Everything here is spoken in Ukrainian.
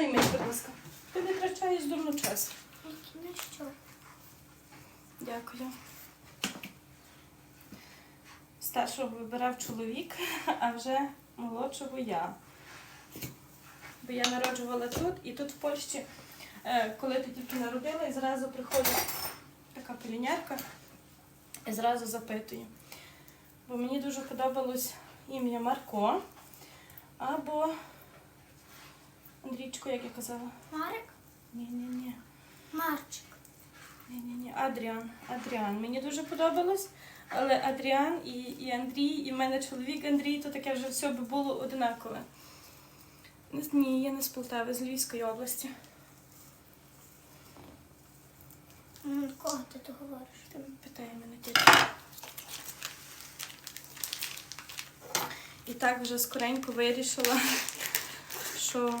займись, будь ласка. Ти витрачаєш дурно час. Ну що? Дякую. Старшого вибирав чоловік, а вже молодшого я. Бо я народжувала тут, і тут в Польщі, е, коли ти тільки народила, і зразу приходить така пелінярка і зразу запитує. Бо мені дуже подобалось ім'я Марко або Андрійчко, як я казала. Марик? Ні-ні-ні. Марчик. Ні-ні-ні, Адріан. Адріан. Мені дуже подобалось, але Адріан і, і Андрій, і в мене чоловік Андрій, то таке вже все би було одинакове. Ні, я не з Полтави, з Львівської області. Кого ти тут говориш? Ти питає мене тільки. І так вже скоренько вирішила, що